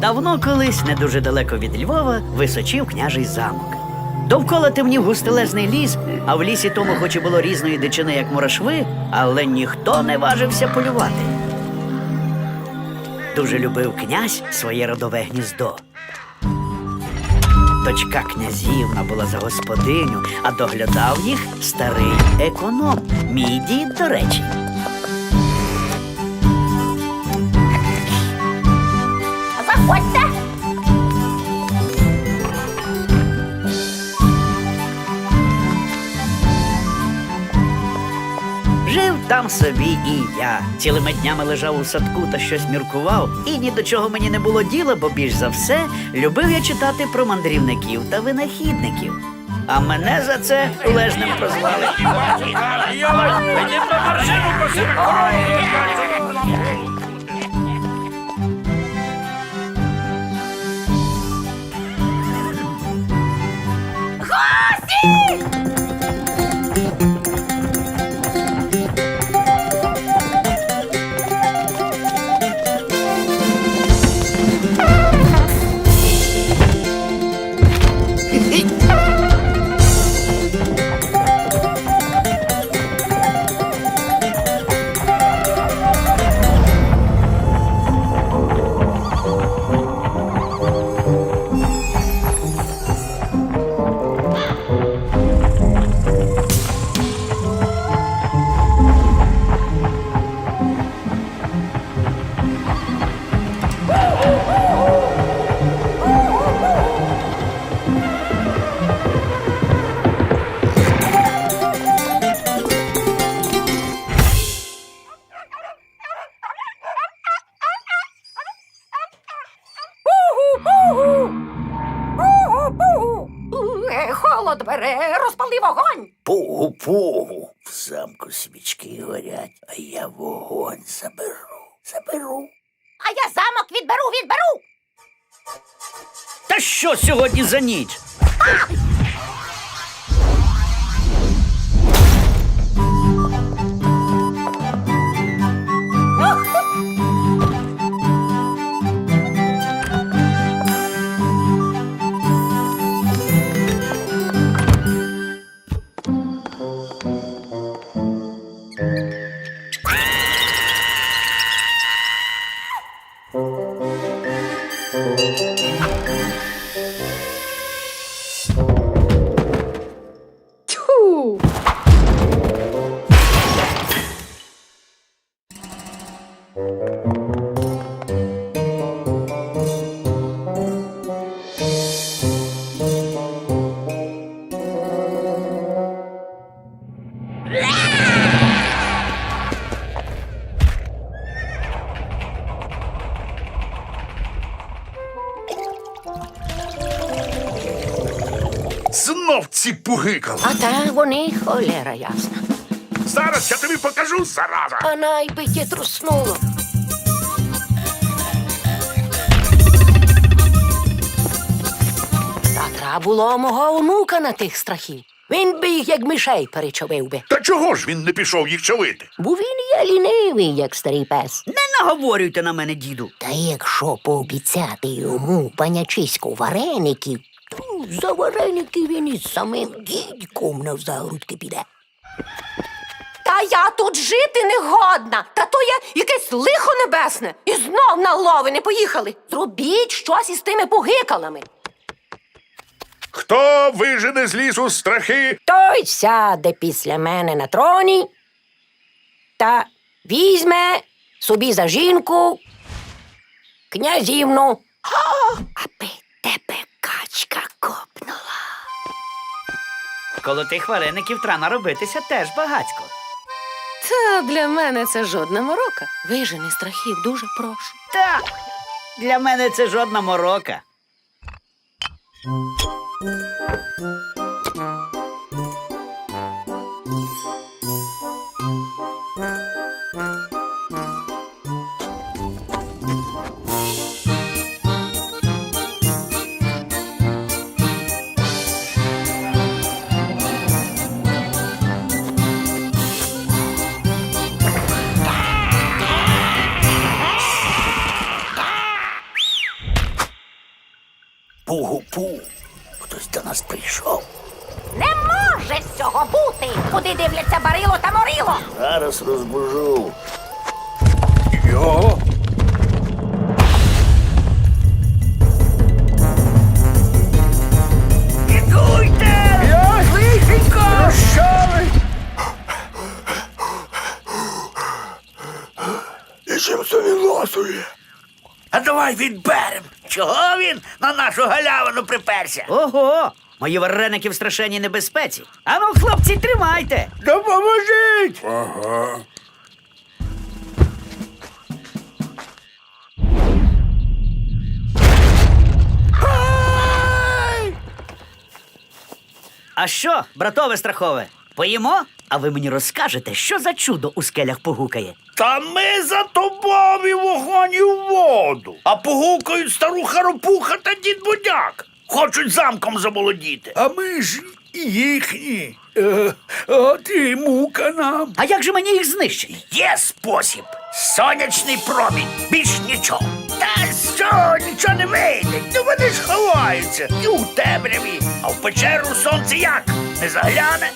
Давно колись, не дуже далеко від Львова, височив княжий замок. Довкола темнів густелезний ліс, а в лісі тому хоч і було різної дичини, як мурашви, але ніхто не важився полювати. Дуже любив князь своє родове гніздо. Дочка князівна була за господиню, а доглядав їх старий економ. Мій дід, до речі. Там собі і я. Цілими днями лежав у садку та щось міркував, і ні до чого мені не було діла, бо більш за все любив я читати про мандрівників та винахідників. А мене за це лежнем прозвали. Е, замку свічки горять, а я вогонь заберу. Заберу. А я замок відберу, відберу. Та що сьогодні за ніч? Тьфу. Знов ці пугикали. А та вони холера ясна. Зараз я тобі покажу, зараза. А найбиття труснуло. Та треба було мого онука на тих страхів. Він би їх як мишей перечовив би. Та чого ж він не пішов їх човити? Бо він є лінивий, як старий пес. Не наговорюйте на мене, діду. Та якщо пообіцяти йому панячиську вареників, за вареники він із самим дідьком на загрудки піде. Та я тут жити не годна. Та то є якесь лихо небесне. І знов на лови не поїхали. Зробіть щось із тими пугикалами. Хто вижене з лісу страхи? Той сяде після мене на троні та візьме собі за жінку князівну, аби Коло тих вареників треба наробитися теж багацько. Та для мене це жодна морока. Вижени страхів дуже прошу. Так, для мене це жодна морока. Пугу-пу. Хтось до нас прийшов. Не може цього бути! Куди дивляться Барило та Морило? Зараз розбужу. Лихенько! Прощали! І чим це він ласує? Давай відберем. Чого він на нашу галявину приперся? Ого! Мої вареники в страшенній небезпеці. Ану, хлопці, тримайте! Допоможіть! А що, братове страхове? Поїмо? А ви мені розкажете, що за чудо у скелях погукає? Та ми за тобою вогонь і в воду. А погукають старуха ропуха та дід Будяк. Хочуть замком заволодіти. А ми ж їхні. Е, От і мука нам. А як же мені їх знищити? Є спосіб. Сонячний промінь. Більш нічого. Та що, нічого не вийде. Ну вони ж ховаються. І у темряві. А в печеру сонце як? Не загляне?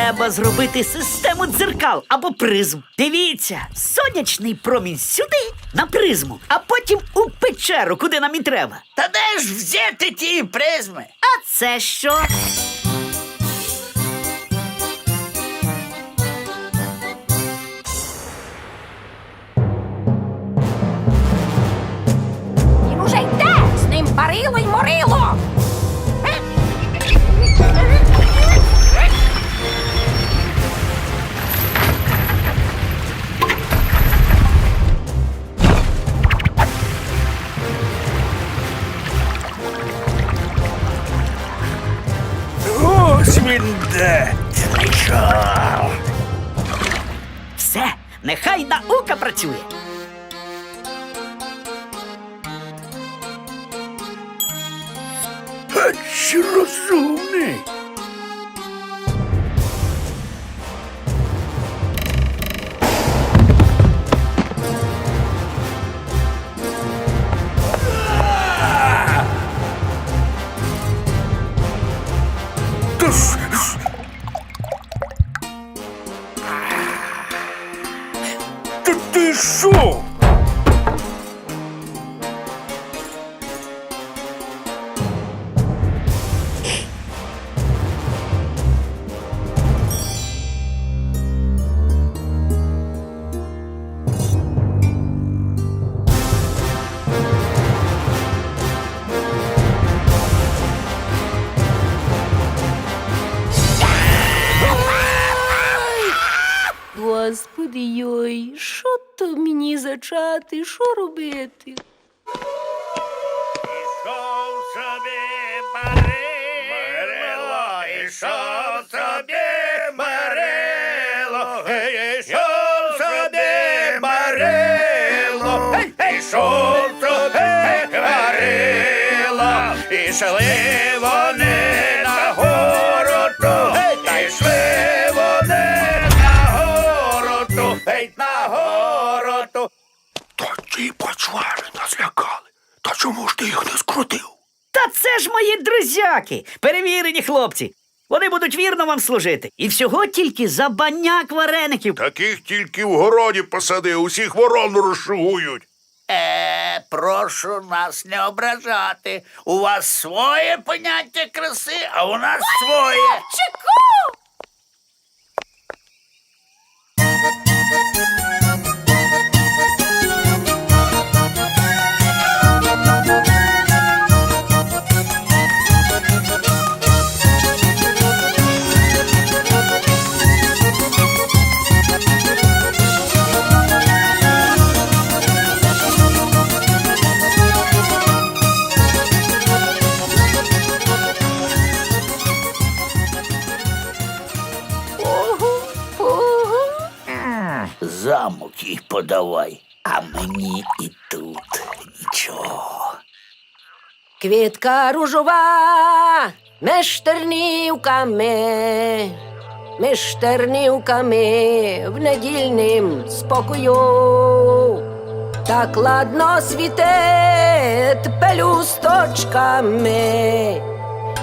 Треба зробити систему дзеркал або призм. Дивіться, сонячний промінь сюди на призму, а потім у печеру, куди нам і треба. Та де ж взяти ті призми? А це що? працює. А чи розумний? Що? Що то мені зачати, що робити? Ішов собі Марило, ішов собі Марило, ішов собі Марило, ішов собі Марило, ішли вони на гору ту, та вони на гору ту, геть на гору. Та почвари нас лякали. Та чому ж ти їх не скрутив? Та це ж мої друзяки, перевірені хлопці. Вони будуть вірно вам служити. І всього тільки за баняк вареників. Таких тільки в городі посади, усіх ворон розшугують. Е, прошу нас не ображати. У вас своє поняття краси, а у нас своє. Чеку! Замок подавай, а мені і тут нічого. Квітка ружова між тернівками в недільнім спокою. так ладно світить пелюсточками.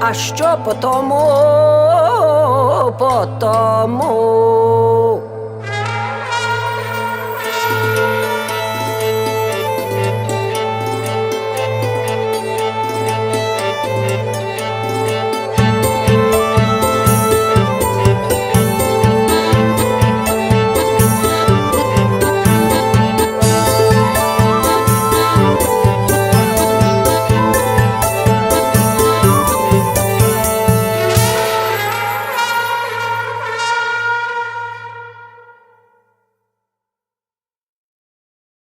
А що по тому, по тому?